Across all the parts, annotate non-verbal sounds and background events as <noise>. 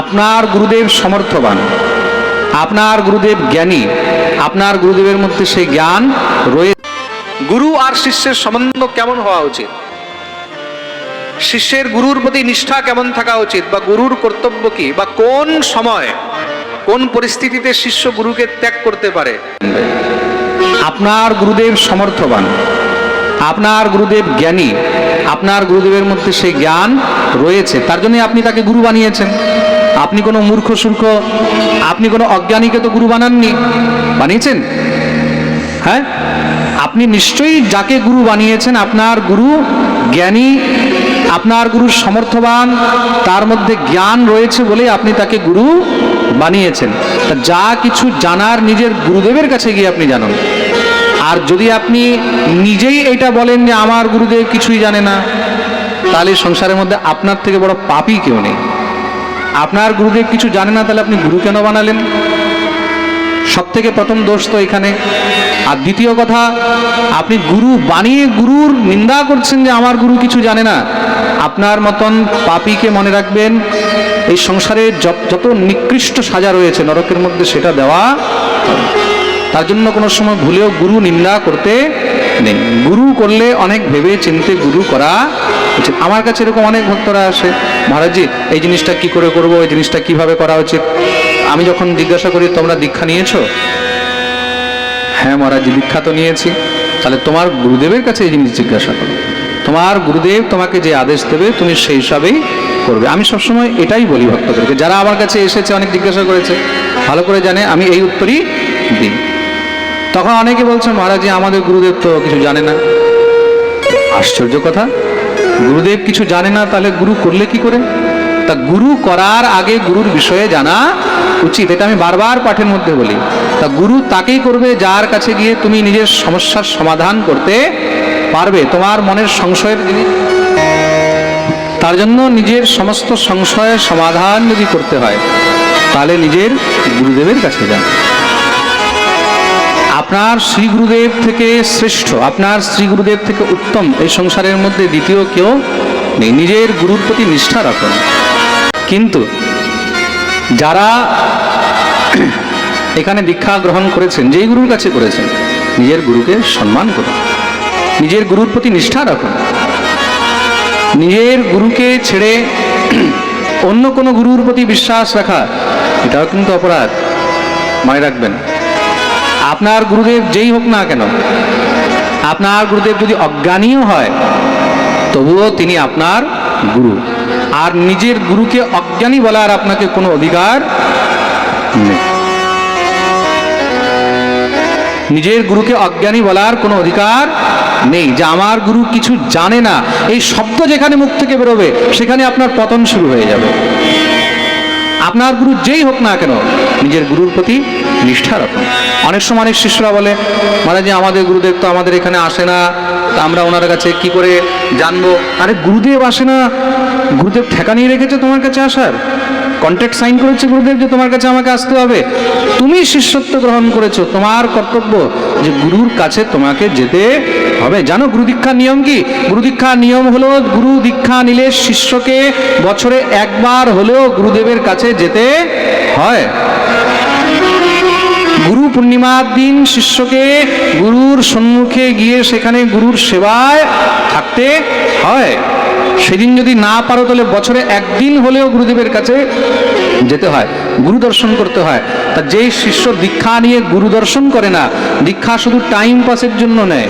আপনার গুরুদেব সমর্থবান আপনার গুরুদেব জ্ঞানী আপনার গুরুদেবের মধ্যে সেই জ্ঞান রয়ে গুরু আর শিষ্যের সম্বন্ধ কেমন হওয়া উচিত? শিষ্যের গুরুর প্রতি নিষ্ঠা কেমন থাকা উচিত? বা গুরুর কর্তব্য কি? বা কোন সময় কোন পরিস্থিতিতে শিষ্য গুরুকে ত্যাগ করতে পারে? আপনার গুরুদেব সমর্থবান আপনার গুরুদেব জ্ঞানী আপনার গুরুদেবের মধ্যে সেই জ্ঞান রয়েছে তার জন্য আপনি তাকে গুরু বানিয়েছেন। আপনি কোনো মূর্খ, সূর্খ, আপনি কোনো অজ্ঞানীকে তো গুরু বানাননি? বানিয়েছেন? হ্যাঁ? আপনি নিশ্চয়ই যাকে গুরু বানিয়েছেন, আপনার গুরু জ্ঞানী, আপনার গুরু সমর্থবান, তার মধ্যে জ্ঞান রয়েছে বলে আপনি তাকে গুরু বানিয়েছেন। তা যা কিছু জানার নিজের গুরুদেবের কাছে গিয়ে আপনি জানান। আর যদি আপনি নিজেই এটা বলেন যে আমার গুরুদেব কিছুই জানে না, তাহলে সংসারের মধ্যে আপনার থেকে বড় পাপই কেউ নেই। আপনার গুরুদেব কিছু জানে না, তাহলে আপনি গুরু কেন বানালেন? সব থেকে প্রথম দোষ তো এখানে। আর দ্বিতীয় কথা, আপনি গুরু বানিয়ে গুরুর নিন্দা করছেন যে আমার গুরু কিছু জানে না। আপনার মতন পাপীকে মনে রাখবেন, এই সংসারে যত নিকৃষ্ট সাজা রয়েছে, নরকের মধ্যে সেটা দেওয়া তার জন্য কোনো সময় ভুলেও গুরু নিন্দা করতে নেই। গুরু করলে অনেক ভেবে চিনতে গুরু করা উচিত। আমার কাছে এরকম অনেক ভক্তরা আসে, মহারাজজি, এই জিনিসটা কি করে করব? এই জিনিসটা কীভাবে করা উচিত? আমি যখন জিজ্ঞাসা করি, তোমরা দীক্ষা নিয়েছো? হ্যাঁ মহারাজ দীক্ষা তো নিয়েছি। তাহলে তোমার গুরুদেবের কাছে এই জিনিস জিজ্ঞাসা করো। তোমার গুরুদেব তোমাকে যে আদেশ দেবে, তুমি সেই হিসাবেই করবে। আমি সবসময় এটাই বলি ভক্তদেরকে। যারা আমার কাছে এসেছে, অনেক জিজ্ঞাসা করেছে, ভালো করে জানে, আমি এই উত্তরই দিই। তখন অনেকে বলছে মহারাজ আমাদের গুরুদেব তো কিছু জানে না। আশ্চর্য কথা। গুরুদেব কিছু জানে না, তাহলে গুরু করলে কি করে? তা গুরু করার আগে গুরুর বিষয়ে জানা উচিত, এটা আমি বারবার পাঠের মধ্যে বলি। তা গুরু তাকেই করবে যার কাছে গিয়ে তুমি নিজের সমস্যার সমাধান করতে পারবে, তোমার মনের সংশয়ের জিনিস। তার জন্য নিজের সমস্ত সংশয়ের সমাধান যদি করতে হয়, তাহলে নিজের গুরুদেবের কাছে যান। আপনার শ্রী গুরুদেব থেকে শ্রেষ্ঠ, আপনার শ্রী গুরুদেব থেকে উত্তম, এই সংসারের মধ্যে দ্বিতীয় কেউ নেই। নিজের গুরুর প্রতি নিষ্ঠা রাখুন। কিন্তু যারা <clears throat> এখানে দীক্ষা গ্রহণ করেছেন, যেই গুরুর কাছে করেছেন, নিজের গুরুকে সম্মান করুন। নিজের গুরুর প্রতি নিষ্ঠা রাখুন। নিজের গুরুকে ছেড়ে <clears throat> অন্য কোনো গুরুর প্রতি বিশ্বাস রাখা, এটাও কিন্তু অপরাধ। মনে রাখবেন আপনার গুরুদেব যেই হোক না কেন, আপনার গুরুদেব যদি অজ্ঞানীয় হয়, তবুও তিনি আপনার গুরু। আর নিজের গুরুকে অজ্ঞানী বলার আপনাকে কোনো অধিকার নেই। নিজের গুরুকে অজ্ঞানী বলার কোনো অধিকার নেই। যে আমার গুরু কিছু জানে না, এই শব্দ যেখানে মুখ থেকে বেরোবে, সেখানে আপনার পতন শুরু হয়ে যাবে। আপনার গুরু যেই হোক না কেন, নিজের গুরুর প্রতি নিষ্ঠা রাখুন। অনেক সময় অনেক শিষ্যরা বলে যে আমাদের গুরুদেব তো আমাদের এখানে আসে না, তা আমরা ওনার কাছে কি করে জানব? আরে, গুরুদেব আসে না। গুরুদেব ঠেকা নিয়ে রেখেছে তোমার কাছে আসার। কন্ট্যাক্ট সাইন করেছে গুরুদেব যে তোমার কাছে আমাকে আসতে হবে। তুমি শিষ্যত্ব গ্রহণ করেছ, তোমার কর্তব্য যে গুরুর কাছে তোমাকে যেতে হবে। জানো গুরু দীক্ষার নিয়ম কি? গুরু দীক্ষার নিয়ম হলো, গুরু দীক্ষা নিলে শিষ্যকে বছরে একবার হলেও গুরুদেবের কাছে যেতে হয়। গুরু পূর্ণিমার দিন শিষ্যকে গুরুর সম্মুখে গিয়ে সেখানে গুরুর সেবায় থাকতে হয়। সেদিন যদি না পারো তাহলে বছরে একদিন হলেও গুরুদেবের কাছে যেতে হয়, গুরু দর্শন করতে হয়। তা যেই শিষ্য দীক্ষা নিয়ে গুরু দর্শন করে না, দীক্ষা শুধু টাইম পাসের জন্য নেয়।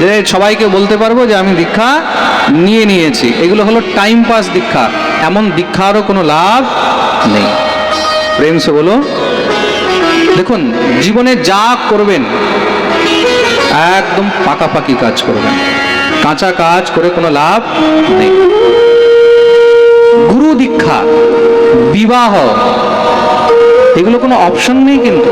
যে সবাইকে বলতে পারব যে আমি দীক্ষা নিয়ে নিয়েছি। এগুলো হলো টাইম পাস দীক্ষা। এমন দীক্ষারও কোনো লাভ নেই। প্রেম সে বলো দেখুন, জীবনে যা করবেন, একদম পাকাপাকি কাজ করবেন। কাঁচা কাজ করে কোনো লাভ নেই। গুরু দীক্ষা, বিবাহ, এগুলো কোনো অপশন নেই কিন্তু।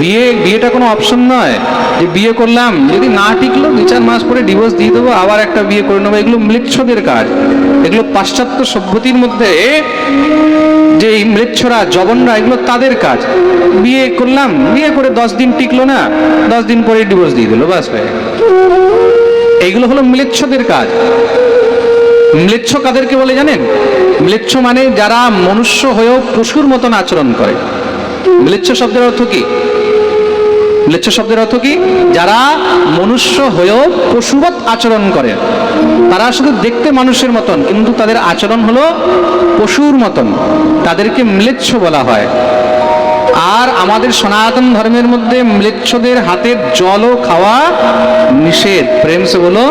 বিয়ে, বিয়েটা কোনো অপশন নয় যে বিয়ে করলাম, যদি না টিকলো দু চার মাস পরে ডিভোর্স দিয়ে দেবো, আবার একটা বিয়ে করে নেব, এগুলো মৃচ্ছদের কাজ। এগুলো পাশ্চাত্য সভ্যতির মধ্যে যে এই মৃচ্ছরা জবনরা এগুলো তাদের কাজ। বিয়ে করলাম, বিয়ে করে দশ দিন টিকলো না, দশ দিন পরে ডিভোর্স দিয়ে দিল, বাস হয়ে এইগুলো হলো ম্লেচ্ছদের কাজ। ম্লেচ্ছ কাদেরকে বলে জানেন? ম্লেচ্ছ মানে যারা মনুষ্য হয়েও পশুর মতন আচরণ করে। ম্লেচ্ছ শব্দের অর্থ কি? ম্লেচ্ছ শব্দের অর্থ কি? যারা মনুষ্য হয়েও পশুবৎ আচরণ করে। তারা শুধু দেখতে মানুষের মতন, কিন্তু তাদের আচরণ হলো পশুর মতন। তাদেরকে ম্লেচ্ছ বলা হয়। আর আমাদের সনাতন ধর্মের মধ্যে ম্লেচ্ছদের হাতের জলও খাওয়া নিষেধ। প্রেম সে বলো,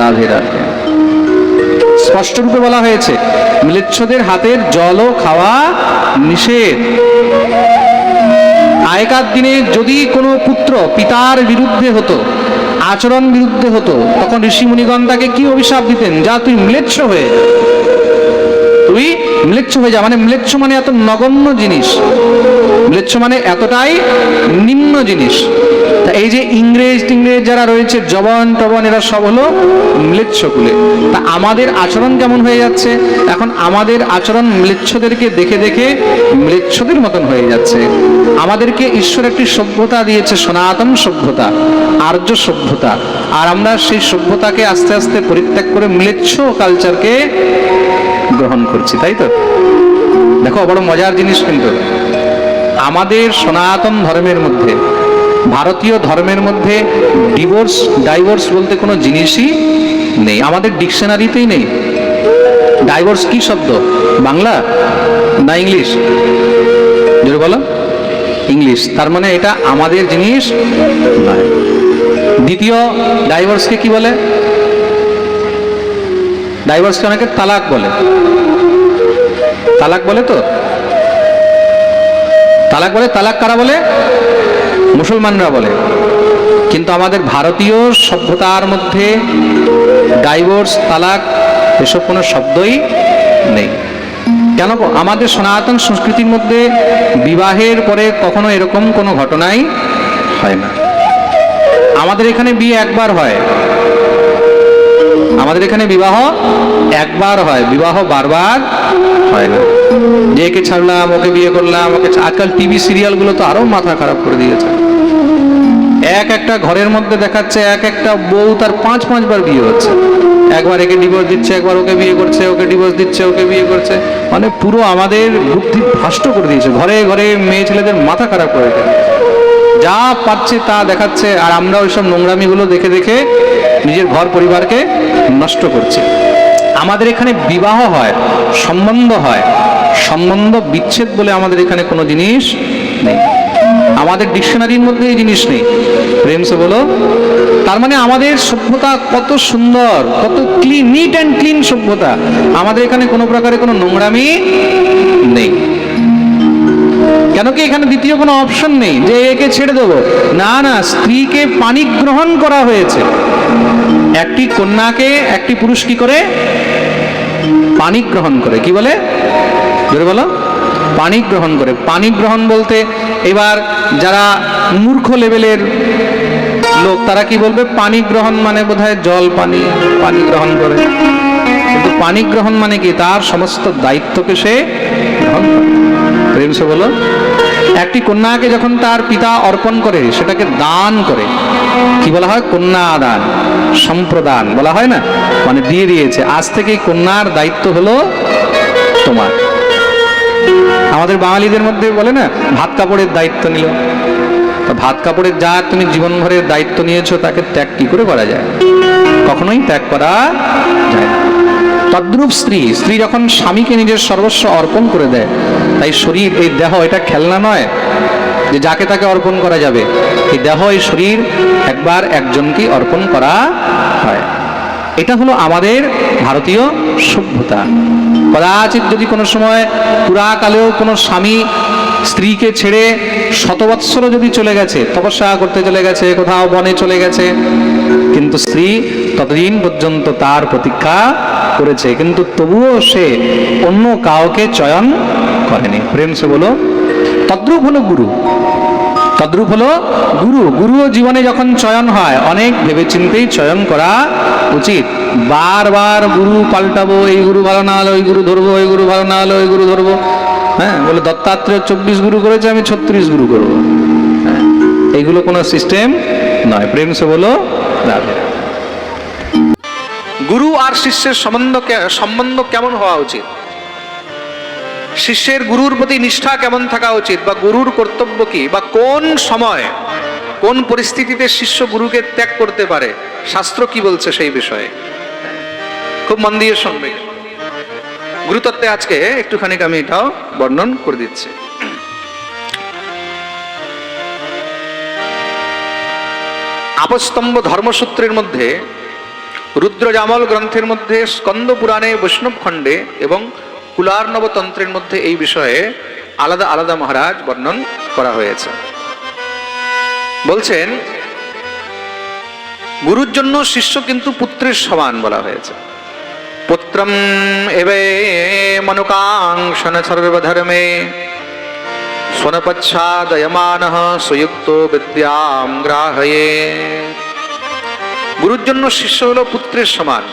রাধে রাধে। স্পষ্ট রূপে বলা হয়েছে, ম্লেচ্ছদের হাতের জলও খাওয়া নিষেধ। আগেকার দিনে যদি কোনো পুত্র পিতার বিরুদ্ধে হতো আচরণ বিরুদ্ধে হতো, তখন ঋষি মুনিগণ তাকে কি অভিশাপ দিতেন? যা তুই ম্লেচ্ছ হয়ে, তুই ম্লেচ্ছ হয়ে যা মানে ম্লেচ্ছ মানে এত নগণ্য জিনিস। ম্লেচ্ছ মানে এতটাই নিম্ন জিনিস। এই যে ইংরেজ টিংরেজ যারা রয়েছে, জবান টবন, এরা সব হলো ম্লেচ্ছ কুলে তা আমাদের আচরণ কেমন হয়ে যাচ্ছে? এখন আমাদের আচরণ ম্লেচ্ছদেরকে দেখে দেখে ম্লেচ্ছদের মতন হয়ে যাচ্ছে। আমাদেরকে ঈশ্বর একটি সভ্যতা দিয়েছে, সনাতন সভ্যতা, আর্য সভ্যতা। আর আমরা সেই সভ্যতাকে আস্তে আস্তে পরিত্যাগ করে ম্লেচ্ছ কালচারকে গ্রহণ করছি, তাই তো? দেখো, বড় মজার জিনিস কিন্তু আমাদের সনাতন ধর্মের মধ্যে ভারতীয় ধর্মের মধ্যে ডিভোর্স ডাইভোর্স বলতে কোনো জিনিসই নেই। আমাদের ডিকশনারিতেই নেই। ডাইভোর্স কি শব্দ? বাংলা না ইংলিশ? জোরে বলো। ইংলিশ। তার মানে এটা আমাদের জিনিস নয়। দ্বিতীয় ডাইভোর্সকে কি বলে? ডাইভোর্সকে অনেকে তালাক বলে। তালাক বলে তো? তালাক বলে তালাক কারা বলে? মুসলমানরা বলে। কিন্তু আমাদের ভারতীয় সভ্যতার মধ্যে ডাইভোর্স, তালাক এসব কোনো শব্দই নেই। কেন আমাদের সনাতন সংস্কৃতির মধ্যে বিবাহের পরে কখনো এরকম কোনো ঘটনাই হয় না। আমাদের এখানে বিয়ে একবার হয়। আমাদের এখানে বিবাহ একবার হয়, বিবাহ বারবার হয় না। যে ছাড়লাম, ওকে বিয়ে করলাম, ওকে আজকাল টিভি সিরিয়ালগুলো তো আরও মাথা খারাপ করে দিয়েছে। এক একটা ঘরের মধ্যে দেখাচ্ছে, এক একটা বউ তার পাঁচ পাঁচবার বিয়ে হচ্ছে। একবার একে ডিভোর্স দিচ্ছে, একবার ওকে বিয়ে করছে, ওকে ডিভোর্স দিচ্ছে, ওকে বিয়ে করছে। মানে পুরো আমাদের বুদ্ধি ভ্রষ্ট করে দিয়েছে। ঘরে ঘরে মেয়ে ছেলেদের মাথা খারাপ করে দিয়েছে। যা পাচ্ছে তা দেখাচ্ছে, আর আমরা ওইসব নোংরামিগুলো দেখে দেখে নিজের ঘর পরিবারকে নষ্ট করছি। আমাদের এখানে বিবাহ হয়, সম্বন্ধ হয়, সম্বন্ধ বিচ্ছেদ বলে আমাদের এখানে কোনো জিনিস নেই। আমাদের ডিকশনারির মধ্যে এই জিনিস নেই। প্রেমসে বলো, তার মানে আমাদের সভ্যতা কত সুন্দর, কত ক্লিন নিট অ্যান্ড ক্লিন সভ্যতা। আমাদের এখানে কোনো প্রকারে কোনো নোংরামি নেই। কেন কি এখানে দ্বিতীয় কোনো অপশন নেই যে একে ছেড়ে দেবো? না না, স্ত্রীকে পানি গ্রহণ করা হয়েছে। একটি কন্যাকে একটি পুরুষ কি করে? পানি গ্রহণ করে। কি বলে? বলো। পানি গ্রহণ করে। পানি গ্রহণ বলতে এবার যারা মূর্খ লেভেলের লোক, তারা কি বলবে? পানি গ্রহণ মানে বোধহয় জল পানি পানি গ্রহণ করে। কিন্তু পানি গ্রহণ মানে কি? তার সমস্ত দায়িত্বকে সে গ্রহণ করে। সে বলো একটি কন্যাকে যখন তার পিতা অর্পণ করে, সেটাকে দান করে। কি বলা হয়? কন্যা দান সম্প্রদান বলা হয় না? মানে দিয়ে দিয়েছে। আজ থেকে কন্যার দায়িত্ব হলো তোমার। আমাদের বাঙালিদের মধ্যে বলে না, ভাত কাপড়ের দায়িত্ব নিল। তা ভাত কাপড়ের যা তুমি জীবনভরের দায়িত্ব নিয়েছো, তাকে ত্যাগ কি করে করা যায়? কখনোই ত্যাগ করা যায় না। তদ্রূপ স্ত্রী স্ত্রী যখন স্বামীকে নিজের সর্বস্ব অর্পণ করে দেয়, তাই শরীর, এই দেহ এটা খেলনা নয় যে যাকে তাকে অর্পণ করা যাবে। এই দেহ, এই শরীর একবার একজনকে অর্পণ করা হয়। এটা হলো আমাদের ভারতীয় সভ্যতা। কদাচিৎ যদি কোনো সময় পুরাকালেও কোনো স্বামী স্ত্রীকে ছেড়ে শতবৎসরও যদি চলে গেছে, তপস্যা করতে চলে গেছে, কোথাও বনে চলে গেছে, কিন্তু স্ত্রী ততদিন পর্যন্ত তার প্রতীক্ষা করেছে, কিন্তু তবুও সে অন্য কাউকে চয়ন করেনি। প্রেম সে বলো, তদ্রূপ হলো গুরু। তদ্রূপ হলো গুরু। গুরুও জীবনে যখন চয়ন হয়, অনেক ভেবেচিন্তেই চয়ন করা উচিত। বারবার গুরু পাল্টাবো, এই গুরু ভালো না হলে ওই গুরু ধরবো, ওই গুরু ভালো না হলে ওই গুরু ধরবো। হ্যাঁ বলে দত্তাত্রেয় চব্বিশ গুরু করেছে, আমি ছত্রিশ গুরু করব। হ্যাঁ এইগুলো কোনো সিস্টেম নয়। প্রেম সে বলো। গুরু আর শিষ্যের সম্বন্ধ সম্বন্ধ কেমন হওয়া উচিত? শিষ্যের গুরুর প্রতি নিষ্ঠা কেমন থাকা উচিত? বা গুরুর কর্তব্য কি? বা কোন সময়, কোন পরিস্থিতিতে শিষ্য গুরুকে ত্যাগ করতে পারে? শাস্ত্র কি বলছে সেই বিষয়ে? খুব মন দিয়ে শুনবে। গুরুতত্ত্বে আজকে একটুখানি আমি এটাও বর্ণন করে দিচ্ছি। আপস্তম্ভ ধর্মসূত্রের মধ্যে, রুদ্রজামল গ্রন্থের মধ্যে, স্কন্দ পুরাণে, বৈষ্ণব খণ্ডে এবং কুলার্ণব তন্ত্রের মধ্যে এই বিষয়ে আলাদা আলাদা মহারাজ বর্ণন করা হয়েছে। বলছেন গুরুর জন্য শিষ্য কিন্তু পুত্রের সমান বলা হয়েছে। পুত্রম এবে মনুকাংশন সর্বধর্মে স্বনপচ্ছাদয়মান সুযুক্ত বিদ্যাম গ্রাহয়ে। গুরুর জন্য শিষ্য হলো পুত্রের সমান।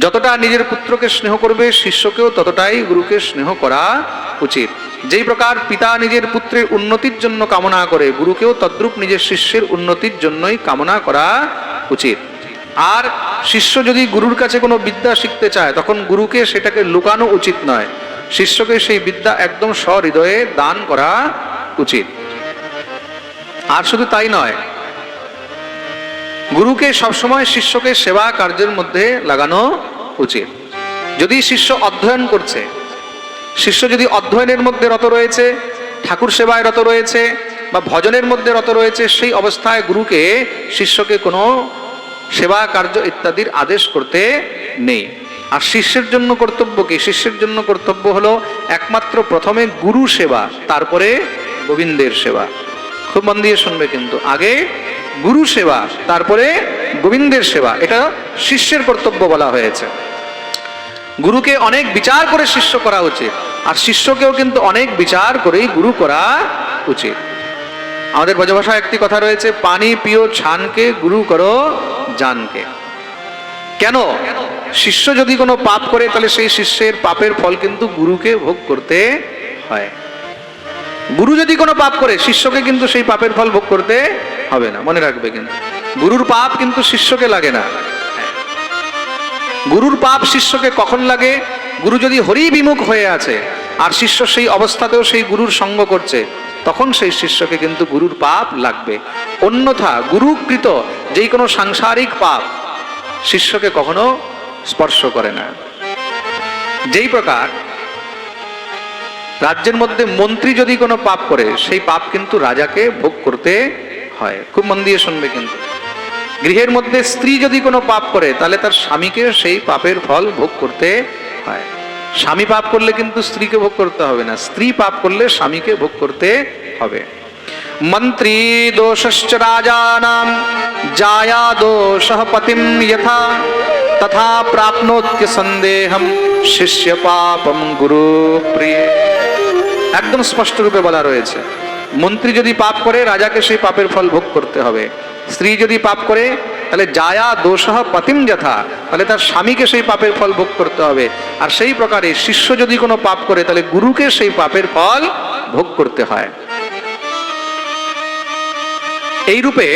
যতটা নিজের পুত্রকে স্নেহ করবে শিষ্যকেও ততটাই গুরুকে স্নেহ করা উচিত। যেই প্রকার পিতা নিজের পুত্রের উন্নতির জন্য কামনা করে, গুরুকেও তদ্রূপ নিজের শিষ্যের উন্নতির জন্যই কামনা করা উচিত। আর শিষ্য যদি গুরুর কাছে কোনো বিদ্যা শিখতে চায়, তখন গুরুকে সেটাকে লুকানো উচিত নয়। শিষ্যকে সেই বিদ্যা একদম সহৃদয়ে দান করা উচিত। আর শুধু তাই নয়, গুরুকে সবসময় শিষ্যকে সেবা কার্যের মধ্যে লাগানো উচিত। যদি শিষ্য অধ্যয়ন করছে শিষ্য যদি অধ্যয়নের মধ্যে রত রয়েছে, ঠাকুর সেবায় রত রয়েছে, বা ভজনের মধ্যে রত রয়েছে, সেই অবস্থায় গুরুকে শিষ্যকে কোনো সেবা কার্য ইত্যাদির আদেশ করতে নেই। আর শিষ্যের জন্য কর্তব্য কি? শিষ্যের জন্য কর্তব্য হলো একমাত্র প্রথমে গুরু সেবা, তারপরে গোবিন্দের সেবা। খুব মন দিয়ে শুনবে কিন্তু। আগে গুরু সেবা, তারপরে গোবিন্দের সেবা, এটা শিষ্যের কর্তব্য বলা হয়েছে। গুরুকে অনেক বিচার করে শিষ্য করা উচিত। আর শিষ্যকেও কিন্তু অনেক বিচার করেই গুরু করা উচিত। আমাদের ব্রজভাষায় একটি কথা রয়েছে, পানি পিও ছানকে, গুরু করো জানকে। কেন? শিষ্য যদি কোনো পাপ করে, তাহলে সেই শিষ্যের পাপের ফল কিন্তু গুরুকে ভোগ করতে হয়। গুরু যদি কোনো পাপ করে, শিষ্যকে কিন্তু সেই পাপের ফল ভোগ করতে হবে না। মনে রাখবে কিন্তু, গুরুর পাপ কিন্তু শিষ্যকে লাগে না। গুরুর পাপ শিষ্যকে কখন লাগে? গুরু যদি হরি বিমুখ হয়ে আছে, আর শিষ্য সেই অবস্থাতেও সেই গুরুর সঙ্গ করছে, তখন সেই শিষ্যকে কিন্তু গুরুর পাপ লাগবে। অন্যথা গুরুকৃত যেই কোনো সাংসারিক পাপ শিষ্যকে কখনো স্পর্শ করে না। যেই প্রকার রাজ্যের মধ্যে মন্ত্রী যদি কোনো পাপ করে, সেই পাপ কিন্তু রাজাকে ভোগ করতে হয়। খুব মন দিয়ে শুনবে কিন্তু। গৃহের মধ্যে স্ত্রী যদি কোনো পাপ করে, তাহলে তার স্বামীকে সেই পাপের ফল ভোগ করতে হয়। স্বামী পাপ করলে কিন্তু স্ত্রীকে ভোগ করতে হবে না। স্ত্রী পাপ করলে স্বামীকে ভোগ করতে হবে। মন্ত্রী দোষশ্চ রাজানাম, জায়া দোষ পতিম যথা, তথা প্রাপ্নোত্য সন্দেহম শিষ্য পাপম গুরু প্রিয়। একদম স্পষ্ট রূপে বলা রয়েছে, মন্ত্রী যদি পাপ করে, রাজাকে সেই পাপের ফল ভোগ করতে হবে। স্ত্রী যদি পাপ করে তাহলে জায়া দোষ পতিম যথা, তাহলে তার স্বামীকে সেই পাপের ফল ভোগ করতে হবে। আর সেই প্রকারে শিষ্য যদি কোনো পাপ করে, তাহলে গুরুকে সেই পাপের ফল ভোগ করতে হয়। এই রূপে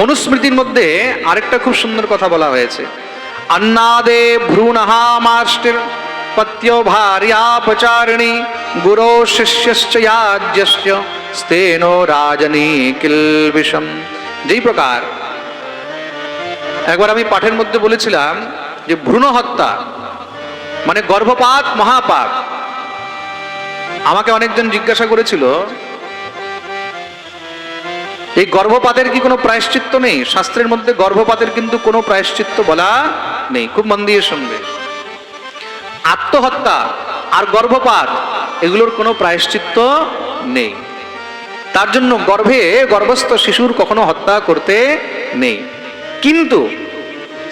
মনুস্মৃতির মধ্যে আরেকটা খুব সুন্দর কথা বলা হয়েছে। অন্নাদে ভ্রূণহামাষ্টির পত্yo ভার্যাপচারিণী গুরো শিষ্যশ্চ স্তেনো রাজনী কিলবিষম যেই প্রকার একবার আমি পাঠের মধ্যে বলেছিলাম যে ভ্রূণ হত্যা মানে গর্ভপাত, মহাপাপ। আমাকে অনেকজন জিজ্ঞাসা করেছিল, এই গর্ভপাতের কি কোনো প্রায়শ্চিত্ত নেই? শাস্ত্রের মধ্যে গর্ভপাতের কিন্তু কোনো প্রায়শ্চিত্ত বলা নেই। খুব মন দিয়ে শুনবে। আত্মহত্যা আর গর্ভপাত, এগুলোর কোনো প্রায়শ্চিত্ত নেই। তার জন্য গর্ভে গর্ভস্থ শিশুর কখনো হত্যা করতে নেই। কিন্তু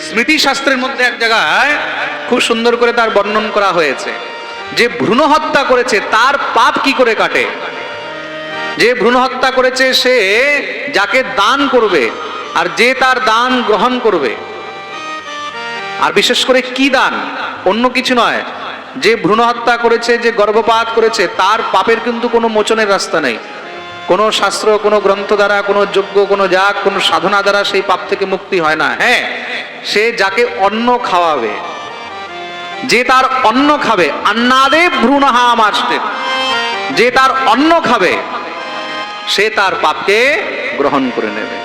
স্মৃতিশাস্ত্রের মধ্যে এক জায়গায় খুব সুন্দর করে তার বর্ণন করা হয়েছে। যে ভ্রূণ হত্যা করেছে, তার পাপ কি করে কাটে? যে ভ্রূণ হত্যা করেছে, সে যাকে দান করবে আর যে তার দান গ্রহণ করবে। আর বিশেষ করে কি দান? অন্য কিছু নয়। যে ভ্রূণ হত্যা করেছে, যে গর্ভপাত করেছে, তার পাপের কিন্তু কোনো মোচনের রাস্তা নেই। কোনো শাস্ত্র, কোনো গ্রন্থ দ্বারা, কোনো যজ্ঞ, কোনো যাগ, কোনো সাধনা দ্বারা সেই পাপ থেকে মুক্তি হয় না। হ্যাঁ সে যাকে অন্ন খাওয়াবে, যে তার অন্ন খাবে, আন্নাদে ভ্রূণহা মাস্টে যে তার অন্ন খাবে, সে তার পাপকে গ্রহণ করে নেবে।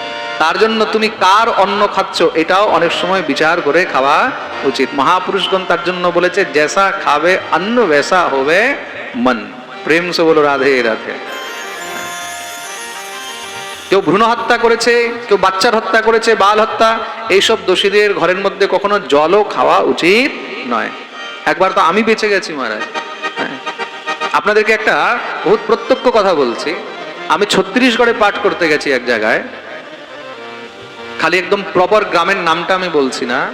তার জন্য তুমি কার অন্ন খাচ্ছ, এটাও অনেক সময় বিচার করে খাওয়া উচিত। মহাপুরুষগণ তার জন্য বলেছে, জেসা খাবে, অন্ন ভেসা হবে মন। প্রেম সে বলো, রাধে রাধে। কেউ ভ্রূণ হত্যা করেছে, কেউ বাচ্চার হত্যা করেছে, বাল হত্যা, এইসব দোষীদের ঘরের মধ্যে কখনো জলও খাওয়া উচিত নয়। একবার তো আমি বেঁচে গেছি, মহারাজ। হ্যাঁ। আপনাদেরকে একটা বহুত প্রত্যক্ষ কথা বলছি। আমি ছত্তিশগড়ে পাঠ করতে গেছি এক জায়গায়। খালি একদম প্রপার গ্রামের নামটা আমি বলছি না।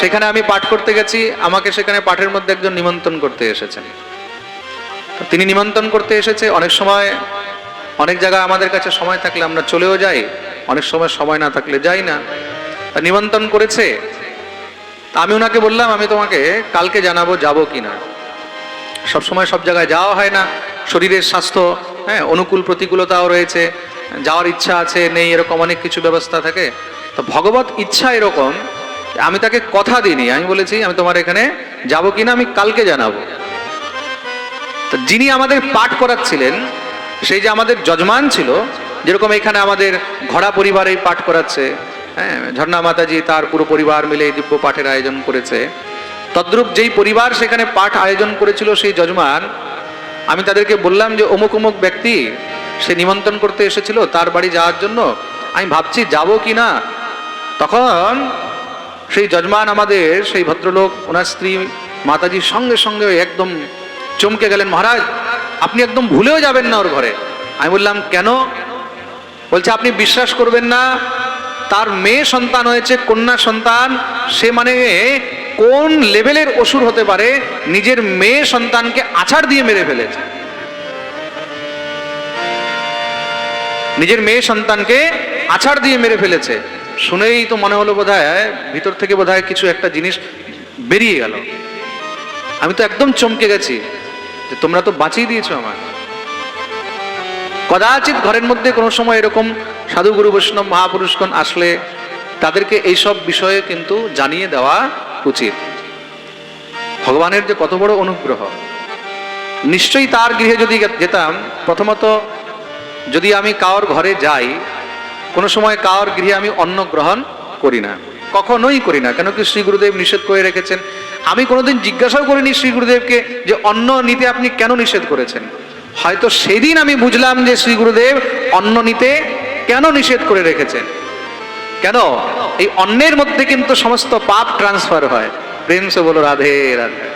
সেখানে আমি পাঠ করতে গেছি, আমাকে সেখানে পাঠের মধ্যে একজন নিমন্ত্রণ করতে এসেছেন। তিনি নিমন্ত্রণ করতে এসেছে, অনেক সময় অনেক জায়গায় আমাদের কাছে সময় থাকলে আমরা চলেও যাই, অনেক সময় সময় না থাকলে যাই না। নিমন্ত্রণ করেছে। আমি ওনাকে বললাম, আমি তোমাকে কালকে জানাব যাব কি না? সব সময় সব জায়গায় যাওয়া হয় না, শরীরের স্বাস্থ্য হ্যাঁ অনুকূল প্রতিকূলতাও রয়েছে, যাওয়ার ইচ্ছা আছে, নেই, এরকম অনেক কিছু ব্যবস্থা থাকে। তো ভগবত ইচ্ছা এরকম, আমি তাকে কথা দিইনি, আমি বলেছি, আমি তোমার এখানে যাব কি না, আমি কালকে জানাব। তো যিনি আমাদের পাঠ করাচ্ছিলেন সেই যে আমাদের যজমান ছিল, যেরকম এখানে আমাদের ঘোড়া পরিবার পাঠ করাচ্ছে হ্যাঁ ঝর্ণা মাতাজি তার পুরো পরিবার মিলে দিব্য পাঠের আয়োজন করেছে। তদ্রূপ যেই পরিবার সেখানে পাঠ আয়োজন করেছিল সেই যজমান, আমি তাদেরকে বললাম যে অমুক অমুক ব্যক্তি সে নিমন্ত্রণ করতে এসেছিল, তার বাড়ি যাওয়ার জন্য। আমি ভাবছি, যাব কি না? তখন সেই যজমান আমাদের, সেই ভদ্রলোক, ওনার স্ত্রী মাতাজির সঙ্গে সঙ্গে একদম চমকে গেলেন, মহারাজ আপনি একদম ভুলেও যাবেন না ওর ঘরে। আমি বললাম, কেন? বলছে, আপনি বিশ্বাস করবেন না, তার মেয়ে সন্তান হয়েছে, কন্যা সন্তান। সে মানে কোন লেভেলের অসুর হতে পারে, নিজের মেয়ে সন্তানকে আছাড় দিয়ে মেরে ফেলেছে। নিজের মেয়ে সন্তানকে আছাড় দিয়ে মেরে ফেলেছে। শুনেই তো মনে হলো বোধহয়, ভিতর থেকে বোধহয় কিছু একটা জিনিস বেরিয়ে গেল। আমি তো একদম চমকে গেছি। যে তোমরা তো বাঁচিয়ে দিয়েছ আমার কদাচিৎ ঘরের মধ্যে কোনো সময় এরকম সাধু গুরু বৈষ্ণব মহাপুরুষগণ আসলে তাদেরকে এইসব বিষয়ে কিন্তু জানিয়ে দেওয়া উচিত। ভগবানের যে কত বড় অনুগ্রহ। নিশ্চয়ই তার গৃহে যদি যেতাম, প্রথমত যদি আমি কাওর ঘরে যাই, কোনো সময় কাওর গৃহে আমি অন্ন গ্রহণ করি না। কখনোই করি না, কেন কি শ্রী গুরুদেব নিষেধ করে রেখেছেন আমি কোনোদিন জিজ্ঞাসাও করিনি শ্রী গুরুদেবকে যে অন্ন নিতে আপনি কেন নিষেধ করেছেন। হয়তো সেদিন আমি বুঝলাম যে শ্রী গুরুদেব অন্ন নিতে কেন নিষেধ করে রেখেছেন। কেন? এই অন্নের মধ্যে কিন্তু সমস্ত পাপ ট্রান্সফার হয়। প্রেম সে বলো, রাধে রাধে।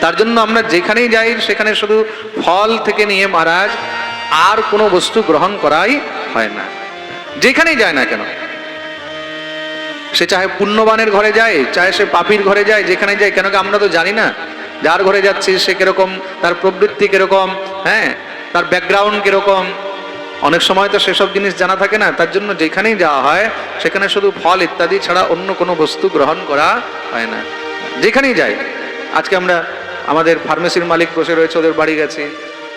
তার জন্য আমরা যেখানেই যাই, সেখানে শুধু ফল থেকে নিয়ে মহারাজ আর কোনো বস্তু গ্রহণ করাই হয় না। যেখানেই যায় না কেন? সে চাহে পুণ্যবানের ঘরে যায় চাহে সে পাপির ঘরে যায় যেখানে যায় কেন আমরা তো জানি না? যার ঘরে যাচ্ছি সে কীরকম তার প্রবৃত্তি কীরকম হ্যাঁ? তার ব্যাকগ্রাউন্ড কীরকম? অনেক সময় তো সেসব জিনিস জানা থাকে না তার জন্য যেখানেই যাওয়া হয় সেখানে শুধু ফল ইত্যাদি ছাড়া অন্য কোনো বস্তু গ্রহণ করা হয় না। যেখানেই যাই আজকে আমরা আমাদের ফার্মেসির মালিক বসে রয়েছে ওদের বাড়ি গেছি।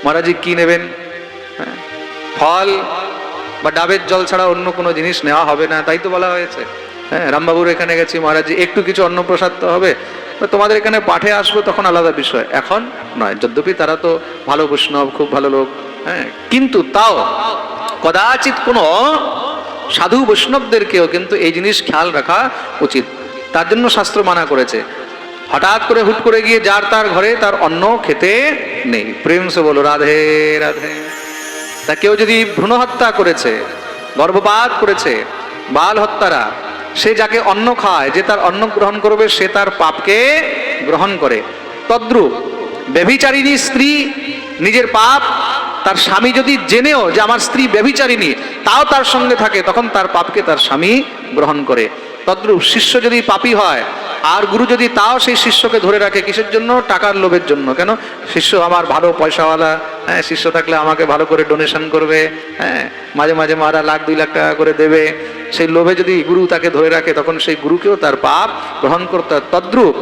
মহারাজি কি নেবেন? হ্যাঁ, ফল বা ডাবের জল ছাড়া অন্য কোনো জিনিস নেওয়া হবে না তাই তো বলা হয়েছে। হ্যাঁ রামবাবুর এখানে গেছি মহারাজি একটু কিছু অন্নপ্রসাদ তো হবে। তোমাদের এখানে পাঠে আসব তখন আলাদা বিষয়। এখন নয়, যদ্যপি তারা তো ভালো বৈষ্ণব, খুব ভালো লোক হ্যাঁ কিন্তু তাও কদাচিৎ কোনো সাধু বৈষ্ণবদেরকেও কিন্তু এই জিনিস খেয়াল রাখা উচিত। তার জন্য শাস্ত্র মানা করেছে। হঠাৎ করে হুট করে গিয়ে যার তার ঘরে তার অন্ন খেতে নেই। প্রেম সে বলো, রাধে রাধে। তা কেউ যদি ভ্রূণ হত্যা করেছে, গর্ভপাত করেছে, বাল হত্যারা সে যাকে অন্ন খায়, যে তার অন্ন গ্রহণ করবে, সে তার পাপকে গ্রহণ করে। তদ্রূপ ব্যভিচারিণী স্ত্রী নিজের পাপ, তার স্বামী যদি জেনেও যে আমার স্ত্রী ব্যভিচারিণী, তাও তার সঙ্গে থাকে, তখন তার পাপকে তার স্বামী গ্রহণ করে। তদ্রূপ শিষ্য যদি পাপী হয়, আর গুরু যদি তাও সেই শিষ্যকে ধরে রাখে, কিসের জন্য? টাকার লোভের জন্য। কেন? শিষ্য আমার ভালো পয়সাওয়ালা। হ্যাঁ শিষ্য থাকলে আমাকে ভালো করে ডোনেশন করবে। হ্যাঁ মাঝে মাঝে মারা লাখ, দুই লাখ টাকা করে দেবে। সেই লোভে যদি গুরু তাকে ধরে রাখে, তখন সেই গুরুকেও তার পাপ গ্রহণ করতে তদ্রূপ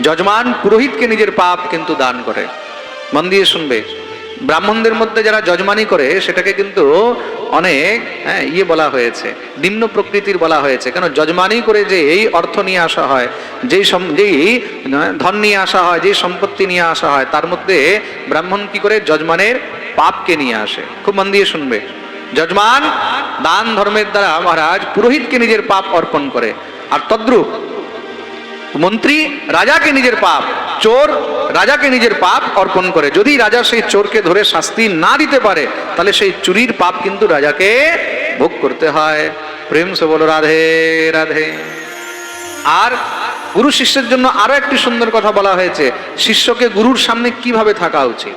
যজমান পুরোহিতকে নিজের পাপ কিন্তু দান করে। মন দিয়ে শুনবে। ব্রাহ্মণদের মধ্যে যারা যজমানি করে, সেটাকে কিন্তু অনেক হ্যাঁ ইয়ে বলা হয়েছে, নিম্ন প্রকৃতির বলা হয়েছে। কেন? যজমানি করে যে এই অর্থ নিয়ে আসা হয়, যেই যেই ধন নিয়ে আসা হয়, যেই সম্পত্তি নিয়ে আসা হয়, তার মধ্যে ব্রাহ্মণ কি করে? যজমানের পাপকে নিয়ে আসে। খুব মন দিয়ে শুনবে। যজমান দান ধর্মের দ্বারা মহারাজ পুরোহিতকে নিজের পাপ অর্পণ করে। আর তদ্রূপ মন্ত্রী রাজাকে নিজের পাপ, চোর রাজাকে নিজের পাপ অর্পণ করে। যদি রাজা সেই চোরকে ধরে শাস্তি না দিতে পারে, তাহলে সেই চুরির পাপ কিন্তু রাজাকে ভোগ করতে হয়। প্রেম সে বলো, রাধে রাধে। আর গুরু শিষ্যের জন্য আরও একটি সুন্দর কথা বলা হয়েছে, শিষ্যকে গুরুর সামনে কীভাবে থাকা উচিত?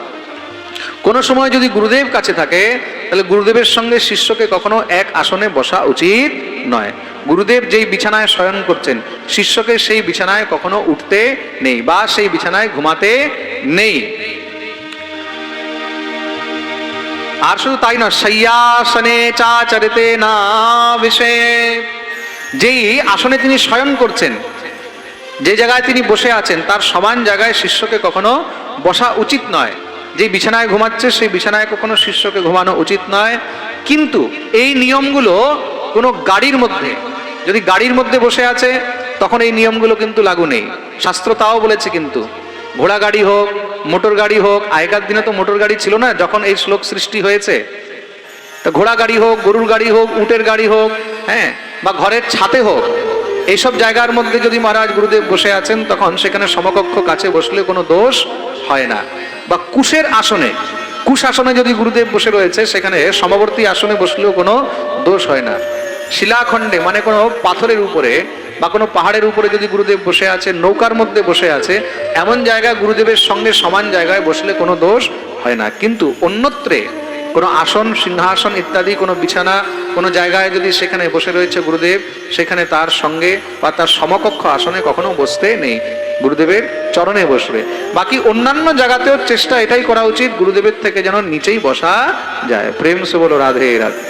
কোনো সময় যদি গুরুদেব কাছে থাকে, তাহলে গুরুদেবের সঙ্গে শিষ্যকে কখনো এক আসনে বসা উচিত নয়। গুরুদেব যেই বিছানায় শয়ন করছেন, শিষ্যকে সেই বিছানায় কখনো উঠতে নেই বা সেই বিছানায় ঘুমাতে নেই। আর শুধু তাই নয় শയ്যাসনে চাচরিতে না বিষয়ে যেই আসনে তিনি শয়ন করছেন, যে জায়গায় তিনি বসে আছেন, তার সমান জায়গায় শিষ্যকে কখনো বসা উচিত নয়। যে বিছানায় ঘুমাচ্ছে, সেই বিছানায় কখনো শিষ্যকে ঘুমানো উচিত নয়। কিন্তু এই নিয়মগুলো কোনো গাড়ির মধ্যে যদি গাড়ির মধ্যে বসে আছে, তখন এই নিয়মগুলো কিন্তু লাগু নেই। শাস্ত্র তাও বলেছে কিন্তু, ঘোড়া গাড়ি হোক, মোটর গাড়ি হোক, আগেকার দিনে তো মোটর গাড়ি ছিল না, যখন এই শ্লোক সৃষ্টি হয়েছে, তা ঘোড়া গাড়ি হোক, গরুর গাড়ি হোক, উটের গাড়ি হোক হ্যাঁ বা ঘরের ছাতে হোক, এইসব জায়গার মধ্যে যদি মহারাজ গুরুদেব বসে আছেন, তখন সেখানে সমকক্ষ কাছে বসলে কোনো দোষ হয় না। বা কুশের আসনে, কুশ আসনে যদি গুরুদেব বসে রয়েছে, সেখানে সমবর্তী আসনে বসলেও কোনো দোষ হয় না। শিলাখণ্ডে মানে কোনো পাথরের উপরে বা কোনো পাহাড়ের উপরে যদি গুরুদেব বসে আছে, নৌকার মধ্যে বসে আছে, এমন জায়গায় গুরুদেবের সঙ্গে সমান জায়গায় বসলে কোনো দোষ হয় না। কিন্তু অন্যত্রে কোনো আসন, সিংহাসন ইত্যাদি, কোনো বিছানা, কোনো জায়গায় যদি সেখানে বসে রয়েছে গুরুদেব, সেখানে তার সঙ্গে বা তার সমকক্ষ আসনে কখনো বসতে নেই। গুরুদেবের চরণে বসবে। বাকি অন্যান্য জায়গাতেও চেষ্টা এটাই করা উচিত, গুরুদেবের থেকে যেন নিচেই বসা যায়। প্রেম সে বলো রাধে রাধে।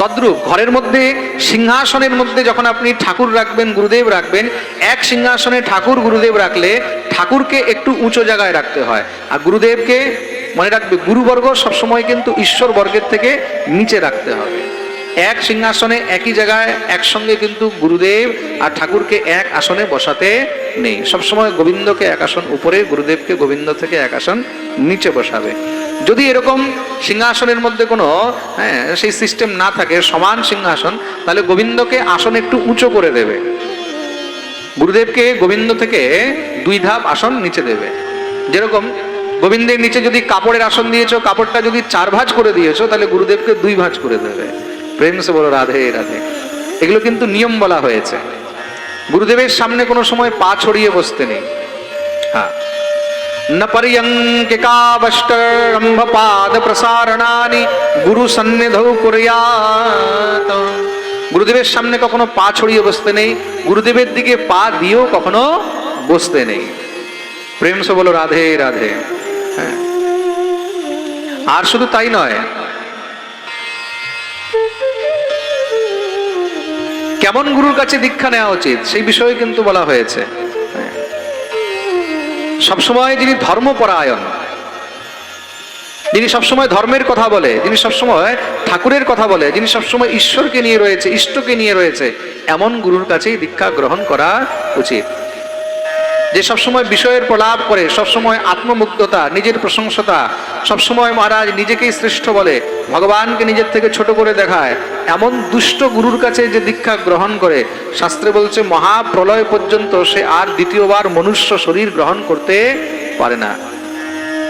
তদ্রূপ ঘরের মধ্যে, সিংহাসনের মধ্যে যখন আপনি ঠাকুর রাখবেন, গুরুদেব রাখবেন, এক সিংহাসনে ঠাকুর, গুরুদেব রাখলে ঠাকুরকে একটু উঁচু জায়গায় রাখতে হয়। আর গুরুদেবকে মনে রাখবে, গুরুবর্গ সবসময় কিন্তু ঈশ্বর বর্গের থেকে নিচে রাখতে হবে। এক সিংহাসনে একই জায়গায় একসঙ্গে কিন্তু গুরুদেব আর ঠাকুরকে এক আসনে বসাতে নেই। সবসময় গোবিন্দকে এক আসন উপরে, গুরুদেবকে গোবিন্দ থেকে এক আসন নিচে বসাবে। যদি এরকম সিংহাসনের মধ্যে কোনো হ্যাঁ সেই সিস্টেম না থাকে, সমান সিংহাসন, তাহলে গোবিন্দকে আসন একটু উঁচু করে দেবে। গুরুদেবকে গোবিন্দ থেকে দুই ধাপ আসন নিচে দেবে। যেরকম গোবিন্দের নিচে যদি কাপড়ের আসন দিয়েছ, কাপড়টা যদি চার ভাঁজ করে দিয়েছ, তাহলে গুরুদেবকে দুই ভাঁজ করে দেবে। প্রেম সে বলো, রাধে রাধে। এগুলো কিন্তু নিয়ম বলা হয়েছে। গুরুদেবের সামনে কোনো সময় পা ছড়িয়ে বসতে নেই। হ্যাঁ। न पर्यङ्किकावष्टरम्भपाद प्रसारणानि গুরু সন্নিধৌ কুর্যাত গুরুদেবের সামনে কখনো পা ছড়িয়ে বসতে নেই গুরুদেবের দিকে পা দিয়েও কখনো বসতে নেই প্রেম সে বলো রাধে রাধে হ্যাঁ আর শুধু তাই নয় কেমন গুরুর কাছে দীক্ষা নেওয়া উচিত সেই বিষয়ে কিন্তু বলা হয়েছে হ্যাঁ। সবসময় যিনি ধর্মপরায়ণ। যিনি সবসময় ধর্মের কথা বলে যিনি সবসময় ঠাকুরের কথা বলে যিনি সবসময় ঈশ্বরকে নিয়ে রয়েছে, ইষ্টকে নিয়ে রয়েছে। এমন গুরুর কাছেই দীক্ষা গ্রহণ করা উচিত। যে সবসময় বিষয়ের প্রলাপ করে, সবসময় আত্মমুগ্ধতা, নিজের প্রশংসতা, সবসময় মহারাজ নিজেকেই শ্রেষ্ঠ বলে, ভগবানকে নিজের থেকে ছোট করে দেখায়। এমন দুষ্ট গুরুর কাছে যে দীক্ষা গ্রহণ করে, শাস্ত্রে বলছে, মহাপ্রলয় পর্যন্ত সে আর দ্বিতীয়বার মনুষ্য শরীর গ্রহণ করতে পারে না।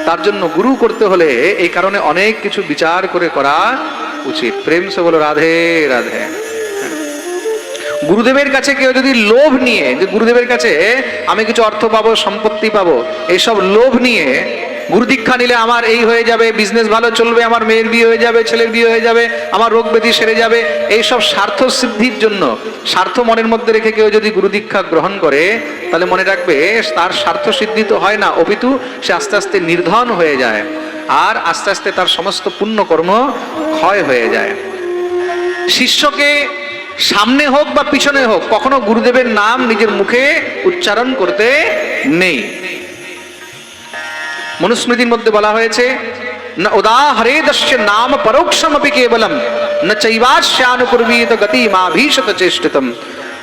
তার জন্য গুরু করতে হলে এই কারণে অনেক কিছু বিচার করে করা উচিত। প্রেম সে বলো রাধে রাধে। গুরুদেবের কাছে কেউ যদি লোভ নিয়ে, যে গুরুদেবের কাছে আমি কিছু অর্থ পাবো, সম্পত্তি পাবো, এইসব লোভ নিয়ে গুরু দীক্ষা নিলে আমার এই হয়ে যাবে বিজনেস ভালো চলবে, আমার মেয়ের বিয়ে হয়ে যাবে, ছেলের বিয়ে হয়ে যাবে, আমার রোগ ব্যাধি সেরে যাবে, এইসব স্বার্থ সিদ্ধির জন্য, স্বার্থ মনের মধ্যে রেখে কেউ যদি গুরু দীক্ষা গ্রহণ করে, তাহলে মনে রাখবে তার স্বার্থ সিদ্ধি তো হয় না, অপিতু সে আস্তে আস্তে নির্ধন হয়ে যায় আর আস্তে আস্তে তার সমস্ত পুণ্যকর্ম ক্ষয় হয়ে যায়। শিষ্যকে সামনে হোক বা পিছনে হোক, কখনো গুরুদেবের নাম নিজের মুখে উচ্চারণ করতে নেই। মনুস্মৃতির মধ্যে বলা হয়েছে, না উদাহরে দস্য নাম পরোক্ষমপি কেবলম, না চৈবাস্যানুপূর্বীত গতি মাভীষত চেষ্টিতম।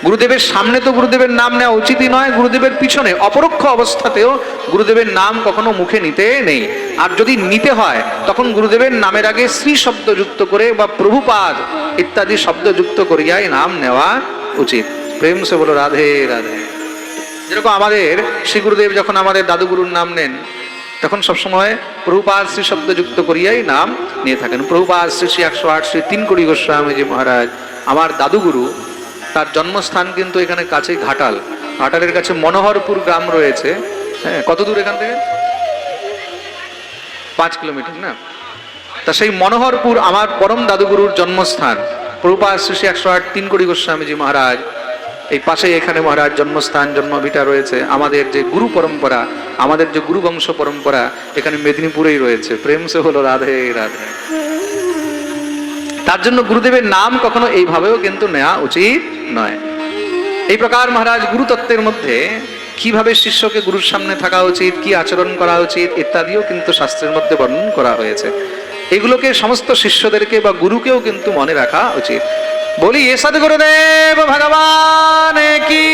গুরুদেবের সামনে তো গুরুদেবের নাম নেওয়া উচিতই নয়, গুরুদেবের পিছনে অপরোক্ষ অবস্থাতেও গুরুদেবের নাম কখনো মুখে নিতে নেই। আর যদি নিতে হয়, তখন গুরুদেবের নামের আগে শ্রী শব্দ যুক্ত করে বা প্রভুপাদ ইত্যাদি শব্দ যুক্ত করিয়াই নাম নেওয়া উচিত। প্রেম সে বলো, রাধে রাধে। যেরকম আমাদের শ্রী গুরুদেব যখন আমাদের দাদুগুরুর নাম নেন, তখন সবসময় প্রভুপাদ শ্রী শব্দ যুক্ত করিয়াই নাম নিয়ে থাকেন। প্রভুপাদ শ্রী শ্রী একশো আট, শ্রী তিন কোটি গোস্বামীজি মহারাজ, আমার দাদুগুরু তার জন্মস্থান কিন্তু এখানে কাছে ঘাটাল। ঘাটালের কাছে মনোহরপুর গ্রাম রয়েছে। হ্যাঁ কত দূর এখান থেকে? পাঁচ কিলোমিটার, না? তা সেই মনোহরপুর আমার পরম দাদুগুরুর জন্মস্থান। প্রভুপাদ শ্রী শ্রী একশো আট তিন কোটি গোস্বামীজি মহারাজ, এই পাশে এখানে মহারাজ জন্মস্থান জন্মভিটা রয়েছে। আমাদের যে গুরু পরম্পরা, আমাদের যে গুরু বংশ পরম্পরা, এখানে মেদিনীপুরেই রয়েছে। প্রেম সে হলো রাধে রাধে। তার জন্য গুরুদেবের নাম কখনো এইভাবেও কিন্তু নেওয়া উচিত নয়। এই প্রকার মহারাজ গুরুতত্ত্বের মধ্যে কীভাবে শিষ্যকে গুরুর সামনে থাকা উচিত, কি আচরণ করা উচিত, ইত্যাদিও কিন্তু শাস্ত্রের মধ্যে বর্ণন করা হয়েছে। এগুলোকে সমস্ত শিষ্যদেরকে বা গুরুকেও কিন্তু মনে রাখা উচিত। বলি, এ সদ্গুরুদেব ভগবান কি